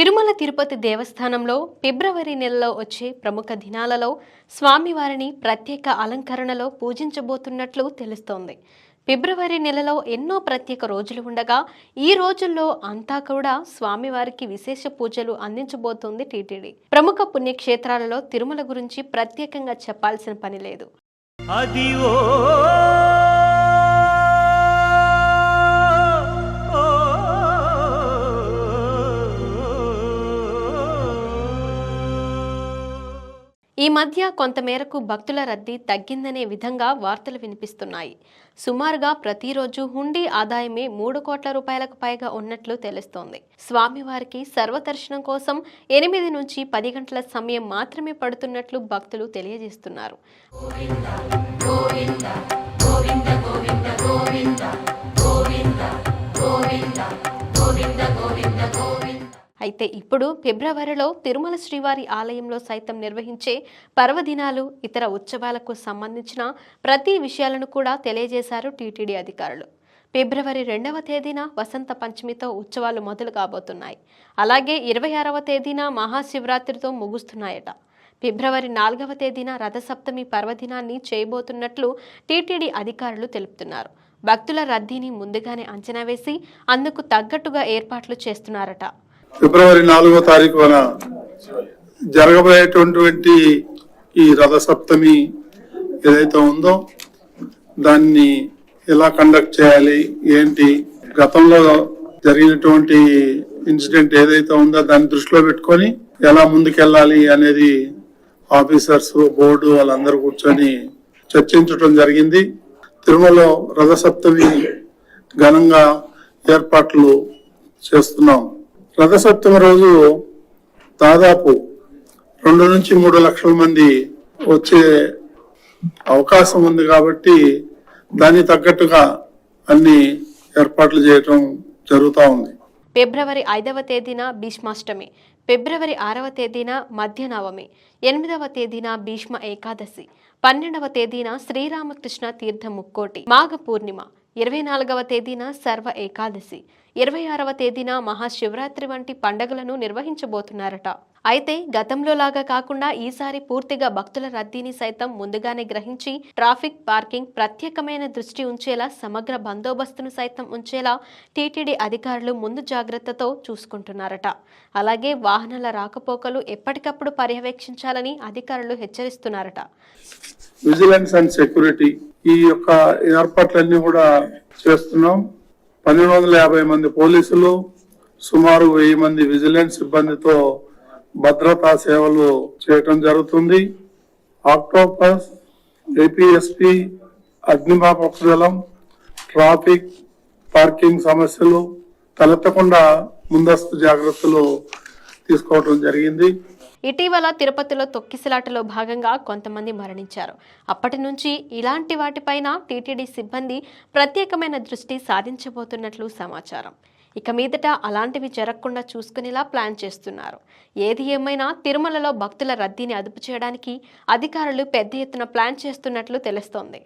తిరుమల తిరుపతి దేవస్థానంలో ఫిబ్రవరి నెలలో వచ్చే ప్రముఖ దినాలలో స్వామివారిని ప్రత్యేక అలంకరణలో పూజించబోతున్నట్లు తెలుస్తోంది. ఫిబ్రవరి నెలలో ఎన్నో ప్రత్యేక రోజులు ఉండగా ఈ రోజుల్లో అంతా కూడా స్వామివారికి విశేష పూజలు అందించబోతోంది టీటీడీ. ప్రముఖ పుణ్యక్షేత్రాలలో తిరుమల గురించి ప్రత్యేకంగా చెప్పాల్సిన పని లేదు. ఈ మధ్య కొంతమేరకు భక్తుల రద్దీ తగ్గిందనే విధంగా వార్తలు వినిపిస్తున్నాయి సుమారుగా ప్రతిరోజు హుండీ ఆదాయమే మూడు కోట్ల రూపాయలకు పైగా ఉన్నట్లు తెలుస్తోంది స్వామివారికి సర్వదర్శనం కోసం ఎనిమిది నుంచి పది గంటల సమయం మాత్రమే పడుతున్నట్లు భక్తులు తెలియజేస్తున్నారు అయితే ఇప్పుడు ఫిబ్రవరిలో తిరుమల శ్రీవారి ఆలయంలో సైతం నిర్వహించే పర్వదినాలు ఇతర ఉత్సవాలకు సంబంధించిన ప్రతి విషయాలను కూడా తెలియజేశారు టీటీడీ అధికారులు. ఫిబ్రవరి రెండవ తేదీన వసంత పంచమితో ఉత్సవాలు మొదలు కాబోతున్నాయి. అలాగే ఇరవై ఆరవ తేదీన మహాశివరాత్రితో ముగుస్తున్నాయట. ఫిబ్రవరి నాలుగవ తేదీన రథసప్తమి పర్వదినాన్ని చేయబోతున్నట్లు టీటీడీ అధికారులు తెలుపుతున్నారు. భక్తుల రద్దీని ముందుగానే అంచనా వేసి అందుకు తగ్గట్టుగా ఏర్పాట్లు చేస్తున్నారట. ఫిబ్రవరి నాలుగో తారీఖున జరగబోయేటటువంటి ఈ రథ సప్తమి ఏదైతే ఉందో దాన్ని ఎలా కండక్ట్ చేయాలి ఏంటి గతంలో జరిగినటువంటి ఇన్సిడెంట్ ఏదైతే ఉందో దాన్ని దృష్టిలో పెట్టుకొని ఎలా ముందుకెళ్ళాలి అనేది ఆఫీసర్స్ బోర్డు వాళ్ళందరూ కూర్చొని చర్చించడం జరిగింది. తిరుమలలో రథ సప్తమి ఘనంగా ఏర్పాట్లు చేస్తున్నాం. రథసప్తమి రోజు దాదాపు రెండు నుంచి మూడు లక్షల మంది వచ్చే అవకాశం ఉంది కాబట్టి దానికి తగ్గట్టుగా అన్ని ఏర్పాట్లు చేయటం జరుగుతూ ఉంది. ఫిబ్రవరి ఐదవ తేదీన భీష్మాష్టమి ఫిబ్రవరి ఆరవ తేదీన మధ్యనవమి ఎనిమిదవ తేదీన భీష్మ ఏకాదశి పన్నెండవ తేదీన శ్రీరామకృష్ణ తీర్థ ముక్కోటి మాఘ పూర్ణిమ ఇరవై నాలుగవ తేదీన సర్వ ఏకాదశి ఇరవై ఆరవ తేదీన మహాశివరాత్రి వంటి పండగలను నిర్వహించబోతున్నారట. అయితే గతంలో లాగా కాకుండా ఈసారి పూర్తిగా భక్తుల రద్దీని సైతం ముందుగానే గ్రహించి ట్రాఫిక్ పార్కింగ్ ప్రత్యేకమైన దృష్టి ఉంచేలా సమగ్ర బందోబస్తును సైతం ఉంచేలా టీటీడీ అధికారులు ముందు జాగ్రత్తతో చూసుకుంటున్నారట. అలాగే వాహనాల రాకపోకలు ఎప్పటికప్పుడు పర్యవేక్షించాలని అధికారులు హెచ్చరిస్తున్నారట. విజిలెన్స్ అండ్ సెక్యూరిటీ ఈ యొక్క ఏర్పాట్లన్నీ కూడా చేస్తున్నాం. పన్నెండు వందల యాభై మంది పోలీసులు సుమారు వెయ్యి మంది విజిలెన్స్ సిబ్బందితో భద్రతా సేవలు చేయటం జరుగుతుంది. ఆక్టోపస్ ఏపీఎస్పి అగ్నిమాపక దళం ట్రాఫిక్ పార్కింగ్ సమస్యలు తలెత్తకుండా ముందస్తు జాగ్రత్తలు తీసుకోవటం జరిగింది. ఇటీవల తిరుపతిలో తొక్కిసలాటలో భాగంగా కొంతమంది మరణించారు. అప్పటి నుంచి ఇలాంటి వాటిపైన టీటీడీ సిబ్బంది ప్రత్యేకమైన దృష్టి సాధించబోతున్నట్లు సమాచారం. ఇక మీదట అలాంటివి జరగకుండా చూసుకునేలా ప్లాన్ చేస్తున్నారు. ఏది ఏమైనా తిరుమలలో భక్తుల రద్దీని అదుపు చేయడానికి అధికారులు పెద్ద ఎత్తున ప్లాన్ చేస్తున్నట్లు తెలుస్తోంది.